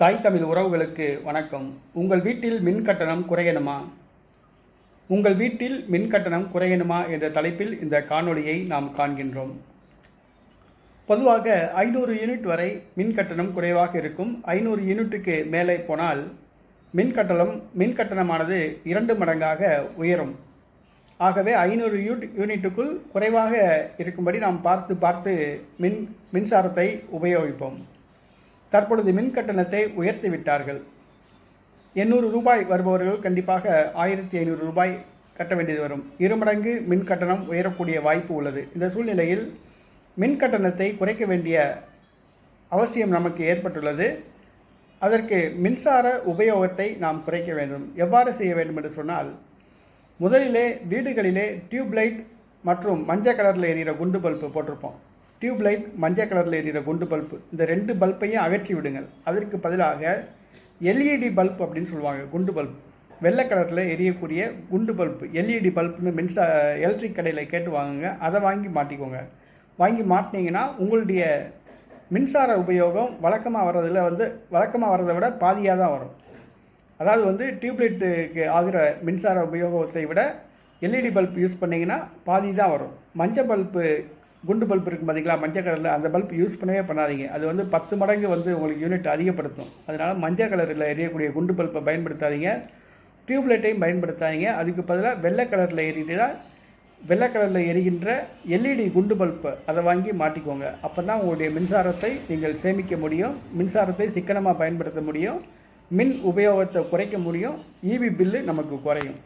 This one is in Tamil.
தாய் தமிழ் உறவுகளுக்கு வணக்கம். உங்கள் வீட்டில் மின் கட்டணம் குறையணுமா? உங்கள் வீட்டில் மின் கட்டணம் குறையணுமா என்ற தலைப்பில் இந்த காணொளியை நாம் காண்கின்றோம். பொதுவாக ஐநூறு யூனிட் வரை மின் கட்டணம் குறைவாக இருக்கும். ஐநூறு யூனிட்டுக்கு மேலே போனால் மின் கட்டணம் மின் கட்டணமானது இரண்டு மடங்காக உயரும். ஆகவே ஐநூறு யூனிட் யூனிட்டுக்குள் குறைவாக இருக்கும்படி நாம் பார்த்து பார்த்து மின் மின்சாரத்தை உபயோகிப்போம். தற்பொழுது மின் கட்டணத்தை உயர்த்தி விட்டார்கள். எண்ணூறு ரூபாய் வருபவர்கள் கண்டிப்பாக ஆயிரத்தி ஐநூறு ரூபாய் கட்ட வேண்டியது வரும். இரு மடங்கு மின் கட்டணம் உயரக்கூடிய வாய்ப்பு உள்ளது. இந்த சூழ்நிலையில் மின் கட்டணத்தை குறைக்க வேண்டிய அவசியம் நமக்கு ஏற்பட்டுள்ளது. அதற்கு மின்சார உபயோகத்தை நாம் குறைக்க வேண்டும். எவ்வாறு செய்ய வேண்டும் என்று சொன்னால் முதலிலே வீடுகளிலே டியூப்லைட் மற்றும் மஞ்சள் கலரில் எரிகிற குண்டு பல்பு போட்டிருப்போம். டியூப் லைட் மஞ்சள் கலரில் எரிகிற குண்டு பல்பு. இந்த ரெண்டு பல்பையும் அகற்றி விடுங்கள். அதற்கு பதிலாக எல்இடி பல்ப் அப்படின்னு சொல்லுவாங்க குண்டு பல்ப். வெள்ளை கலரில் எரியக்கூடிய குண்டு பல்ப். எல்இடி பல்ப்னு மின்சா எலக்ட்ரிக் கடையில் கேட்டு வாங்குங்க. அதை வாங்கி மாட்டிக்கோங்க. வாங்கி மாட்டினீங்கன்னா உங்களுடைய மின்சார உபயோகம் வழக்கமாக வர்றதில் வந்து வழக்கமாக வர்றதை விட பாதியாக தான் வரும். அதாவது வந்து டியூப்லைட்டுக்கு ஆகிற மின்சார உபயோகத்தை விட எல்இடி பல்ப் யூஸ் பண்ணிங்கன்னா பாதி தான் வரும். மஞ்சள் பல்ப்பு குண்டு பல்ப் இருக்கும் பார்த்தீங்களா மஞ்சள் கலரில் அந்த பல்ப் யூஸ் பண்ணவே பண்ணாதீங்க. அது வந்து பத்து மடங்கு வந்து உங்களுக்கு யூனிட் அதிகப்படுத்தும். அதனால் மஞ்சள் கலரில் எரியக்கூடிய குண்டு பல்ப்பை பயன்படுத்தாதீங்க. டியூப்லைட்டையும் பயன்படுத்தாதீங்க. அதுக்கு பதிலாக வெள்ளை கலரில் எரியுதுன்னா வெள்ளை கலரில் எரிகின்ற எல்இடி குண்டு பல்பை அதை வாங்கி மாட்டிக்கோங்க. அப்போ தான் உங்களுடைய மின்சாரத்தை நீங்கள் சேமிக்க முடியும். மின்சாரத்தை சிக்கனமாக பயன்படுத்த முடியும். மின் உபயோகத்தை குறைக்க முடியும். இபி பில்லு நமக்கு குறையும்.